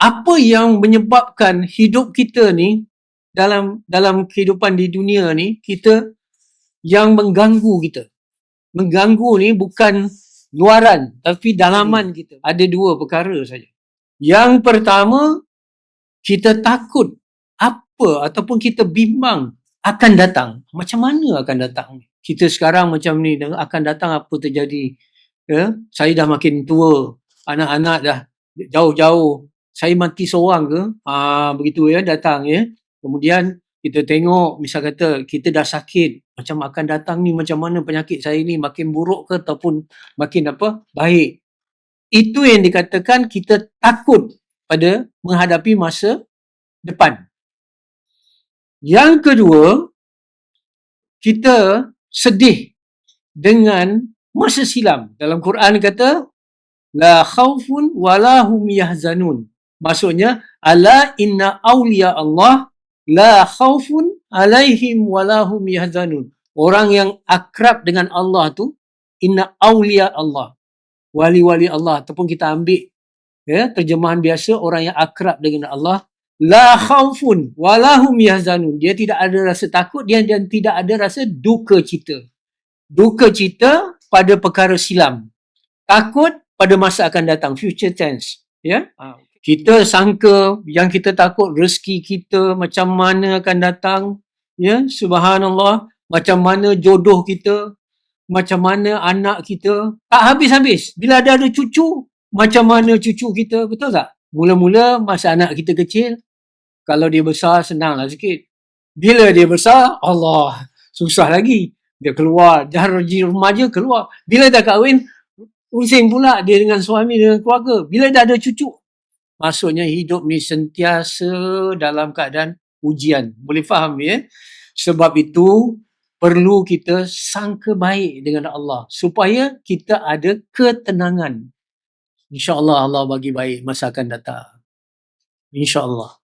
apa yang menyebabkan hidup kita ni dalam dalam kehidupan di dunia ni kita yang mengganggu kita. Mengganggu ni bukan luaran tapi dalaman kita. Ada dua perkara saja. Yang pertama kita takut apa ataupun kita bimbang akan datang. Macam mana akan datang? Kita sekarang macam ni akan datang apa terjadi? Ya, saya dah makin tua, anak-anak dah jauh-jauh. Saya mati seorang ke? Ah begitu ya datang ya. Kemudian kita tengok misal kata kita dah sakit. Macam akan datang ni macam mana penyakit saya ni? Makin buruk ke ataupun makin apa? Baik. Itu yang dikatakan kita takut pada menghadapi masa depan. Yang kedua kita sedih dengan masa silam. Dalam Quran kata la khaufun wala hum yahzanun maksudnya ala inna awliya Allah la khaufun alaihim walahum yahzanun. Orang yang akrab dengan Allah tu inna awliya Allah. Wali-wali Allah ataupun kita ambil ya terjemahan biasa orang yang akrab dengan Allah la khaufun walahum yahzanun. Dia tidak ada rasa takut dia dan tidak ada rasa duka cita. Duka cita pada perkara silam. Takut pada masa akan datang future tense ya. Ah, kita sangka yang kita takut rezeki kita macam mana akan datang ya subhanallah macam mana jodoh kita macam mana anak kita tak habis-habis. Bila ada ada cucu macam mana cucu kita betul tak? Mula-mula masa anak kita kecil kalau dia besar senanglah sikit. Bila dia besar Allah susah lagi. Dia keluar dah remaja keluar. Bila dah kahwin pusing pula dia dengan suami dengan keluarga. Bila dah ada cucu Maksudnya hidup ni sentiasa dalam keadaan ujian. Boleh faham ya? Sebab itu perlu kita sangka baik dengan Allah supaya kita ada ketenangan. InsyaAllah Allah bagi baik masa akan datang. InsyaAllah.